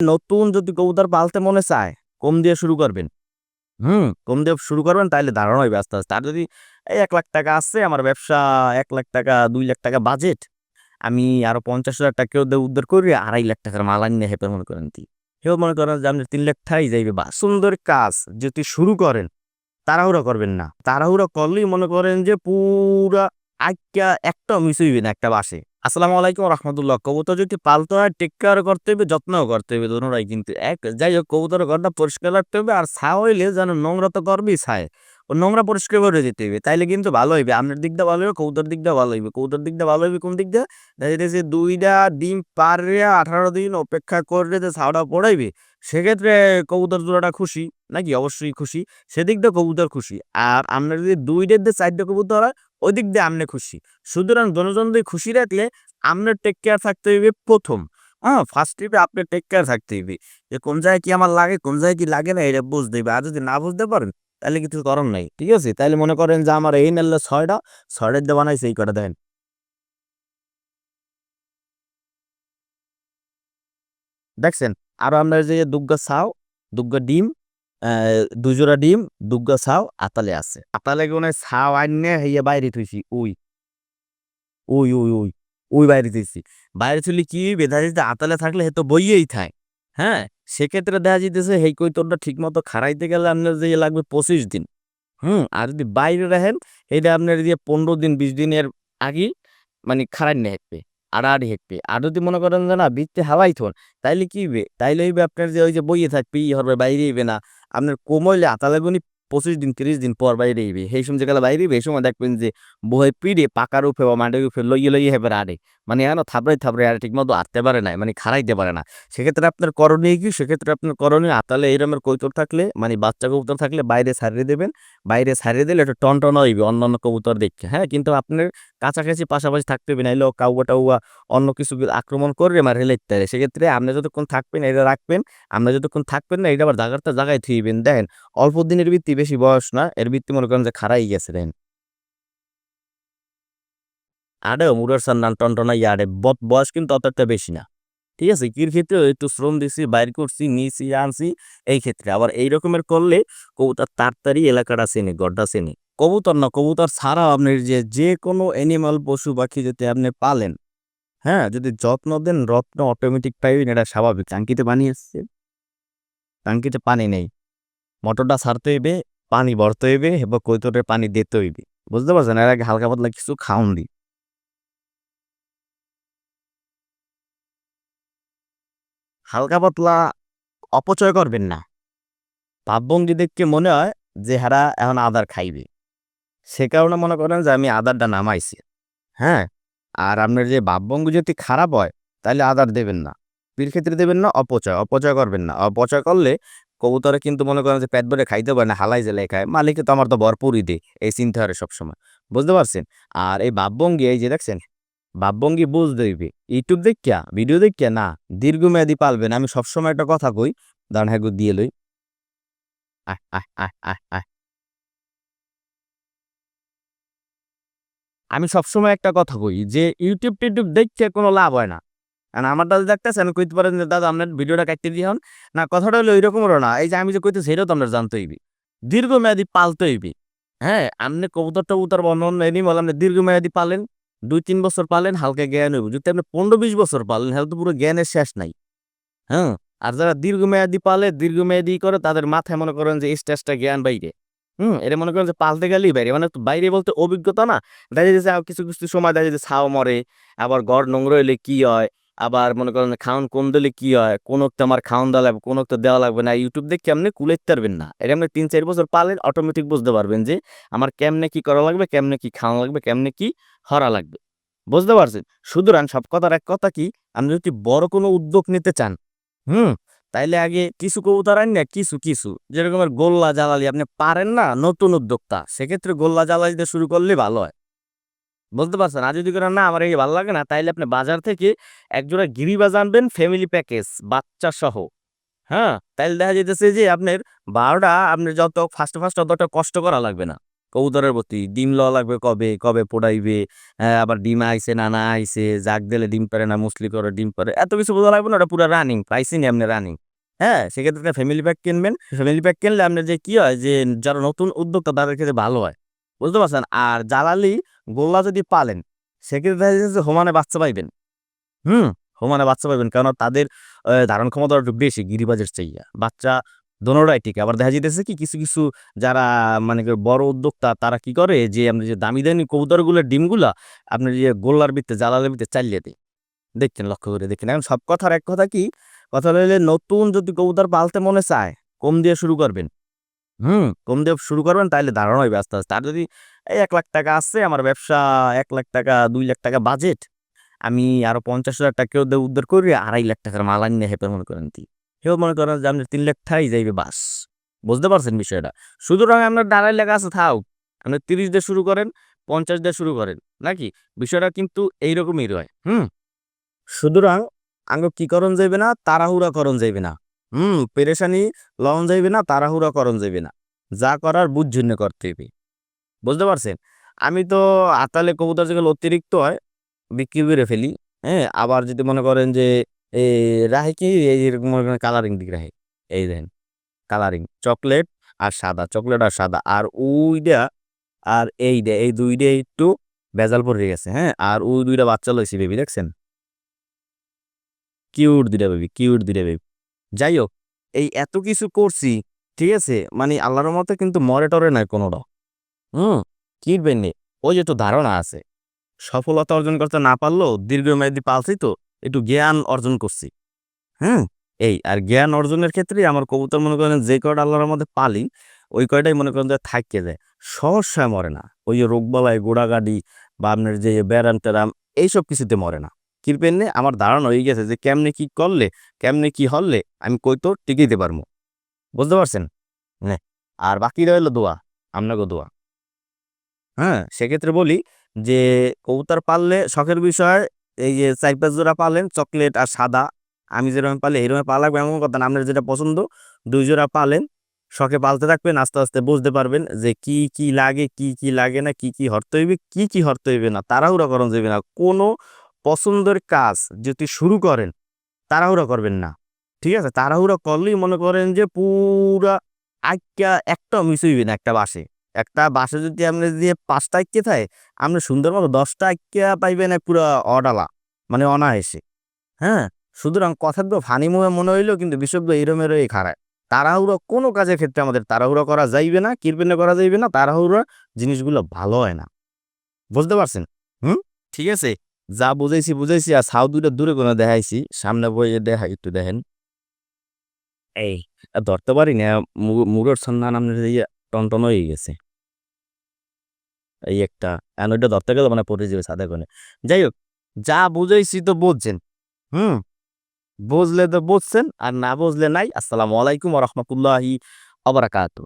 নতুন যদি কবুতর পালতে মনে চায়, কম দিয়ে শুরু করবেন। হুম, কম দিয়ে শুরু করবেন, তাইলে দাঁড়ানো হবে আস্তে আস্তে। আর যদি এই এক লাখ টাকা আছে, আমার ব্যবসা এক লাখ টাকা, দুই লাখ টাকা বাজেট আমি আরও পঞ্চাশ হাজার টাকা কেউ দিয়ে উদ্ধার করি, আড়াই লাখ টাকার মাল আনিয়ে হেপে মনে করেন কি কেউ মনে করেন যে আপনি তিন লাখ ঠাই যাইবে বা, সুন্দর কাজ যদি শুরু করেন, তাড়াহুড়া করবেন না। তাড়াহুড়া করলেই মনে করেন যে পুরা একটা মিস হইবে না একটা বাসে আসসালামু আলাইকুম রহমতুল্লাহ। কবুতর যদি পালতে হয়, টেক কেয়ার করতে হবে যত্নও করতে হবে দোনোটাই কিন্তু এক। যাই হোক কবুতর ঘরটা পরিষ্কার রাখতে হবে আর ছা হইলে যেন নোংরা তো করবেই ছায়। ও নোংরা পরিষ্কার করে যেতে হবে। তাইলে কিন্তু ভালো হইবে। আপনার দিকটা ভালো হইবে কবুতর দিকটা ভালো হইবে। কবুতর দিকটা ভালো হইবে কোন দিকটা দেখা যাইতেছে দুইটা ডিম পারে আঠারো দিন অপেক্ষা করে যে ছাওটা পড়াইবে, সেক্ষেত্রে কবুতর জোড়াটা খুশি নাকি? অবশ্যই খুশি। সেদিক দিয়ে কবুতর খুশি। আর আপনার যদি দুইটা দিয়ে চারটে কবুতর হয় ওই দিক দিয়ে আপনি খুশি। সুতরাং দনজন দিয়ে খুশি রাখলে আপনার টেক কেয়ার থাকতে হইবে প্রথম। হ্যাঁ ফার্স্ট ট্রিপে আপনার টেক কেয়ার থাকতে হইবে। যে কোন জায়গায় কি আমার লাগে, কোন জায়গায় কি লাগে না, এটা বুঝতে হবে আর যদি না বুঝতে পারেন তাহলে কিছু করার নাই, ঠিক আছে? তাহলে মনে করেন যে আমার এই নালে ছয়টা, ছয়টার দিয়ে বানাইছে, এই কটা দেন। দেখছেন? আরও আপনার যে দুগ্গা ছাও দুগ্গা ডিম দুজোড়া ডিম, দুগ্গা ছাও আতালে আছে। আতালে কোনে ছাও আইনে হইয়া বাইরে থইছি, উই। উই উই উই উই বাইরে থইছি। বাইরে থইলে কি বেধা আতালে থাকলে হে তো বইয়েই থায় হ্যাঁ? সেক্ষেত্রে দেখা যাইতেছে, হেই কৈতরটা ঠিক মতো খারাইতে গেলে আপনার যে লাগবে পঁচিশ দিন। হুম, আর যদি বাইরে রাখেন এটা আপনার যে পনেরো দিন, বিশ দিনের আগে মানে খারাই না হেঁটবে, আড়াআড়ি হেঁটবে। আর যদি মনে করেন যে, না বৃত্তে হাওয়াই থন, তাইলে কি হইবে? তাইলে হইবে আপনার যে ওই যে বইয়ে থাকবে, ই হবে বাইরে হইবে না। আপনার কোমলে আতালে গুনি পঁচিশ দিন, তিরিশ দিন পর বাইরে হইবে। সেই সময় যেগুলো বাইরে হইবে এই সময় দেখবেন যে বহে পিড়ে পাকার উপরে বা মাটির উপরে লইয়ে লইয়ে হেবে আড়ে মানে এনো থাবড়াই থাবড়াই আর ঠিক মতো আটতে পারে না মানে খারাইতে পারে না। সেক্ষেত্রে আপনার করণীয় কি? সেক্ষেত্রে আপনার করণীয় আতালে এইরকমের কৈতর থাকলে মানে বাচ্চা কবুতর থাকলে বাইরে ছাড়িয়ে দেবেন। বাইরে ছাড়িয়ে দিলে একটু টন টন হইবে অন্যান্য কবুতর দেখে হ্যাঁ? কিন্তু আপনার কাছাকাছি পাশাপাশি থাকতে হবে, নাইলে কাউয়া টাউয়া অন্য কিছু আক্রমণ করবে আমার রেলে ইত্যাদি সেক্ষেত্রে আপনি যতক্ষণ থাকবেন, এটা রাখবেন, আপনি যতক্ষণ থাকবেন না, এটা আবার জায়গাটা জায়গায় থুইবেন দেখেন, অল্প দিনের ভিত্তি বেশি বয়স না, এর ভিত্তি মনে করেন যে খারাই গেছে দেন আরে মুরার সার নান টনটনাই আরে বত বয়স কিন্তু অতটা বেশি না। ঠিক আছে? কির ক্ষেত্রে একটু শ্রম দিছি, বাইর করছি, নিছি, আনছি, এই ক্ষেত্রে। আবার এই রকমের করলে কবুতর তাড়াতাড়ি এলাকাটা চেনে গড্ডা চেনে। কবুতর না, কবুতর ছাড়াও আপনি যে যে কোনো অ্যানিমাল পশু, পাখি যদি আপনি পালেন হ্যাঁ যদি যত্ন দেন, রত্ন অটোমেটিক পাইবেন, এটা স্বাভাবিক। টাঙ্কিতে পানি আসছে। টাঙ্কিতে পানি নেই। মোটরটা ছাড়তে হইবে, পানি ভরতে হইবে এবং কৈতরে পানি দিতে হইবে। বুঝতে পারছেন? এর আগে হালকা পাতলা কিছু খাওন দি। হালকা পাতলা অপচয় করবেন না। ভাবভঙ্গি দেখে মনে হয় যে হারা এখন আদার খাইবে। সে কারণে মনে করেন যে আমি আদারটা নামাইছি। হ্যাঁ আর আপনার যে ভাবভঙ্গি যদি খারাপ হয়, তাহলে আদার দেবেন না। পীর ক্ষেত্রে দেবেন না, অপচয় অপচয় করবেন না। অপচয় করলে কবুতরে কিন্তু মনে করেন যে পেট ভরে খাইতে পারে না, হালাই জেলে খায়। মালিকে তো আমার তো ভরপুরই দে এই চিন্তা হয় সবসময়। বুঝতে পারছেন? আর এই ভাবভঙ্গি এই যে দেখছেন ভাবভঙ্গি বুঝতে হইবে ইউটিউব দেখিয়া ভিডিও দেখিয়া, না, দীর্ঘমেয়াদী পালবেন আমি সবসময় একটা কথা কই দাঁড়ান হ্যাঁ দিয়ে লই। আমি সবসময় একটা কথা কই, যে ইউটিউব টিউটিউব দেখে কোনো লাভ হয় না। কারণ আমার দাদা দেখতেছে, আমি কইতে পারেন যে দাদা, আপনার ভিডিওটা কাটতে দিয়ে হন না, কথাটা হলো ওইরকমও না, এই যে আমি যে কইতে সেটাও তো আপনার জানতে হইবি। দীর্ঘমেয়াদী পালতে হইবি। হ্যাঁ আপনি কবুতর টবুতর বর্ণন এনিমাল আপনি দীর্ঘমেয়াদী পালেন। দুই তিন বছর পালেন, হালকা জ্ঞান হইব। যদি আপনি পনেরো বিশ বছর পালেন হলে তো পুরো জ্ঞানের শেষ নাই। হ্যাঁ? আর যারা দীর্ঘমেয়াদী পালে, দীর্ঘমেয়াদী করে, তাদের মাথায় মনে করেন যে স্টেজটা জ্ঞান বাইরে। হুম? এটা মনে করেন যে পালতে গেলেই বাইরে। মানে বাইরে বলতে অভিজ্ঞতা না? দেখা যাচ্ছে কিছু কিছু সময় দেখা যাচ্ছে ছাও মরে, আবার ঘর নোংরা হইলে কি হয়? আবার মনে করেন খাওন কোন দিলে কি হয়, কোন একটা আমার খাওন দেওয়া লাগবে, কোন একটা দেওয়া লাগবে না, ইউটিউব দেখে কেমনে কুলাইতে পারবেন না? এটা আপনি তিন, চার বছর পালেন অটোমেটিক বুঝতে পারবেন যে আমার কেমনে কি করা লাগবে, কেমনে কি খাওয়া লাগবে, কেমনে কি হরা লাগবে। বুঝতে পারছেন? সুতরাং সব কথার এক কথা কি, আপনি যদি বড় কোনো উদ্যোগ নিতে চান, হুম, তাইলে আগে কিছু কবুতর আন না, কিছু কিছু। যেরকমের গোল্লা জ্বালালি আপনি পারেন না নতুন উদ্যোক্তা, সেক্ষেত্রে গোল্লা জ্বালালি দিয়ে শুরু করলে ভালো হয়। বুঝতে পারছেন? আর যদি করেন না আমার এই ভালো লাগে না তাইলে আপনি বাজার থেকে একজোড়া গিরিবাজ আনবেন ফ্যামিলি প্যাকেজ বাচ্চা সহ। হ্যাঁ? তাইলে দেখা যেতেছে যে আপনার বারোটা আপনি যত ফার্স্ট ফার্স্ট অতটা কষ্ট করা লাগবে না। কবুতরের প্রতি ডিম লওয়া লাগবে কবে কবে পোড়াইবে হ্যাঁ, আবার ডিম আইছে না না আইছে জাগ দিলে ডিম পারে না মুসলি করে ডিম পারে এত কিছু বোঝা লাগবে না ওটা পুরো রানিং প্রাইসই নেই আপনি রানিং হ্যাঁ? সেক্ষেত্রে ফ্যামিলি প্যাক কিনবেন ফ্যামিলি প্যাক কিনলে আপনার যে কি হয় যে যারা নতুন উদ্যোক্তা তাদের ক্ষেত্রে ভালো হয়। বুঝতে পারছেন? আর জালালি গোল্লা যদি পালেন সেক্ষেত্রে দেখা বাচ্চা পাইবেন, হুম? হোমানে বাচ্চা পাইবেন। কারণ তাদের ধারণ ক্ষমতা একটু বেশি, গিরিবাজের চাইয়া। বাচ্চা দোনোটাই ঠিক আবার দেখা যাইতেছে কি, কিছু কিছু যারা মানে বড় উদ্যোক্তা, তারা কি করে? যে আপনি যে দামি দামি কবুতরগুলোর ডিমগুলা আপনার যে গোল্লার ভিতরে, জালালের ভিতরে চালিয়ে দেয়। দেখছেন? লক্ষ্য করে দেখেন এখন সব কথার এক কথা কি? কথা হলে নতুন যদি কবুতর পালতে মনে চায়, কম দিয়ে শুরু করবেন। হুম। কম দিয়ে শুরু করবেন তাহলে ধারণা হবে আস্তে আস্তে। আর যদি এই এক লাখ টাকা আসছে আমার ব্যবসা এক লাখ টাকা, দুই লাখ টাকা বাজেট আমি আরও পঞ্চাশ হাজার টাকা দিয়ে উদ্ধার করি আড়াই লাখ টাকার মাল আনিয়ে হেপে মনে করেন কি কেউ মনে করেন যে আপনি তিন লাখ ঠাই যাইবে বাস। বুঝতে পারছেন বিষয়টা? সুতরাং আপনার আড়াই লাখ আছে, থাও। আপনি তিরিশ দিয়ে শুরু করেন, পঞ্চাশ দিয়ে শুরু করেন, নাকি? বিষয়টা কিন্তু এইরকমই রয়, হুম? সুতরাং আঙ্গ কি করণ যাইবে না, তাড়াহুড়া করণ যাইবে না। হুম, পেরেশানি লওন যাইবে না, তাড়াহুড়া করণ যাইবে না। যা করার বুঝঝুন্যে করতে হবে। বুঝতে পারছেন? আমি তো আতালে কবুতর যেগুলো অতিরিক্ত হয়, বিক্রি করে ফেলি হ্যাঁ? আবার যদি মনে করেন যে এই রাহে কি? এই করেন কালারিং দিক রাহে এই দেখেন কালারিং চকলেট আর সাদা চকলেট আর সাদা। আর ওইটা আর এই এইটা এই দুইটা একটু ভেজাল পড়ে গেছে হ্যাঁ? আর ওই দুইটা বাচ্চা লইছি বেবি দেখছেন? কিউট দুইটা বেবি কিউট দুইটা বেবি যাই হোক এই এত কিছু করছি, ঠিক আছে? মানে আল্লাহর মতে কিন্তু মরে টরে নাই কোনোটা হুম কিনবেন নি? ওই যে তো ধারণা আছে। সফলতা অর্জন করতে না পারলেও দীর্ঘমেয়াদী পালছি তো, একটু জ্ঞান অর্জন করছি। হ্যাঁ এই, আর জ্ঞান অর্জনের ক্ষেত্রে আমার কবুতর মনে করেন যে কয়টা আল্লাহর মধ্যে পালি, ওই কয়টাই মনে করেন যে থাকতে যায়। সহসায় মরে না। ওই যে রোগবালাই, গোড়াগাড়ি বা আপনার যে ব্যারাম ট্যারাম এইসব কিছুতে মরে না। কিরপেন আমার ধারণা হয়ে গেছে যে কেমনে কি করলে, কেমনে কি হলে আমি কই কইতো টিকাইতে পারব। বুঝতে পারছেন? নে, আর বাকি রইল দোয়া, আপনাকে দোয়া। হ্যাঁ সেক্ষেত্রে বলি যে কবুতর পাললে শখের বিষয়, এই যে চার পাঁচ জোড়া পালেন, চকলেট আর সাদা, আমি যেরকম পালে এরকম পালা এমন কথা না, আপনার যেটা পছন্দ, দুই জোড়া পালেন, শখে পালতে থাকবেন, আস্তে আস্তে বুঝতে পারবেন যে কি কি লাগে, কি কি লাগে না, কি কি হরতে হইবে, কি কি হরতে হইবে না, তাড়াহুড়া করানো যাবে না, কোনো পছন্দের কাজ যদি শুরু করেন, তাড়াহুড়া করবেন না। ঠিক আছে? তাড়াহুড়া করলেই মনে করেন যে পুরা আইকা একটা মিস হইবে না একটা বাসে। একটা বাসে যদি আপনি দিয়ে পাঁচটা আইকে থাকে, আপনি সুন্দর মতো দশটা আইকা পাইবেন পুরো অডালা মানে অনায়াসে। হ্যাঁ? সুতরাং কথাগুলো ফানি মুখে মনে হইলেও কিন্তু বিষয়গুলো এরমেরই খারাপ। তাড়াহুড়ো কোনো কাজের ক্ষেত্রে আমাদের তাড়াহুড়ো করা যাইবে না, কিরপেনে করা যাইবে না, তাড়াহুড়ো জিনিসগুলো ভালো হয় না। বুঝতে পারছেন? হুম? ঠিক আছে? যা বুঝাইছি বুঝাইছি আর সাউ দুটো দূরে কোনো দেখাইছি, সামনে বইয়ে দেখা, একটু দেখেন। এই ধরতে পারি না মুরোর সন্ধান আপনার ইয়ে টনটন হয়ে গেছে। এই একটা এখন ওইটা ধরতে গেলে মানে পড়ে যাবে সাদা কোণে যাই হোক, যা বুঝাইছি তো বুঝছেন, হুম? বুঝলে তো বুঝছেন, আর না বুঝলে নাই, আসসালামু আলাইকুম রহমতুল্লাহি অবরাকাতু